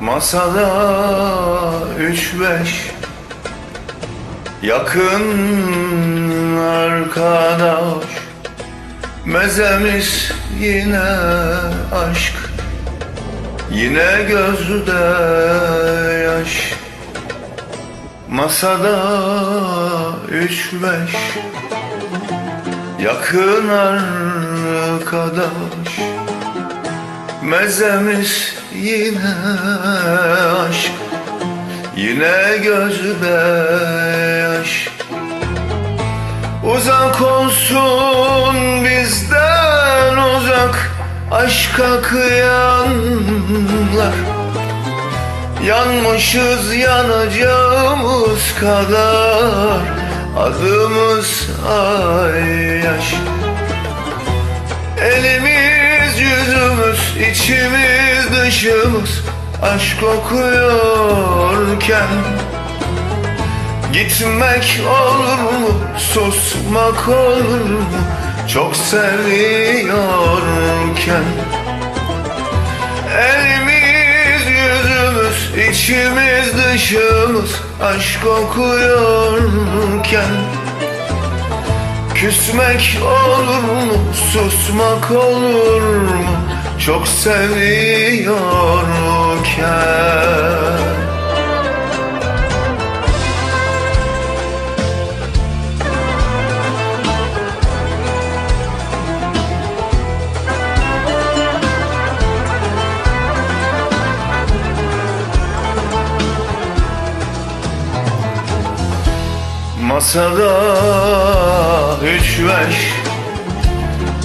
Masada üç beş. Yakın arkadaş. Mezemiz yine aşk. Yine gözde yaş. Masada üç beş. Yakın arkadaş Mezemiz yine aşk Yine gözde yaş. Uzak olsun bizden uzak Aşka kıyanlar. Yanmışız yanacağımız kadar Adımız ay yaş. Yüzümüz içimiz dışımız Aşk kokuyorken Gitmek olur mu susmak olur mu? Çok seviyorken Elimiz yüzümüz içimiz dışımız Aşk kokuyorken Küsmek olur mu, susmak olur mu Çok seviyorken. Masada üç beş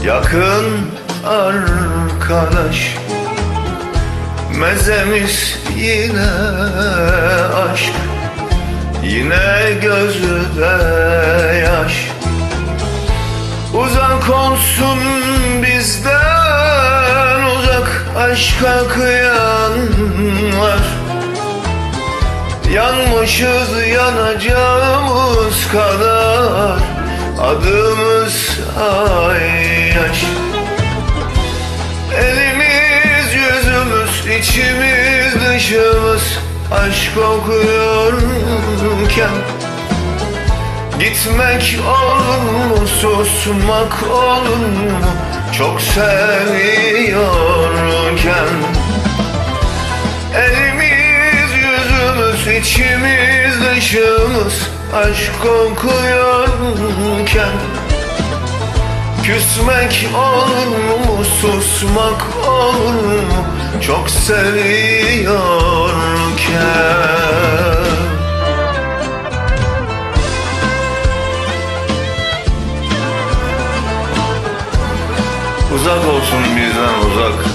Yakın arkadaş. Mezemiz yine aşk. Yine gözde yaş. Uzak olsun bizden uzak Aşka kıyanlar. Yanmışız yanacağımız kadar. Adımız ay yaş dışımız Aşk kokuyorken Gitmek olur mu susmak olur mu Çok seviyorken Elimiz yüzümüz içimiz dışımız Aşk kokuyorken Küsmek olur mu susmak olur mu? Çok seviyorken Uzak olsun bizden uzak.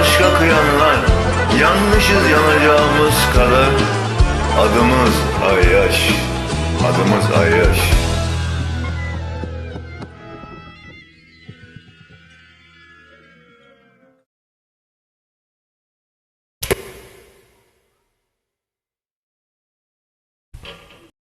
Aşka kıyanlar Yanmışız yanacağımız kadar. Adımız Ayyaş Adımız Ayyaş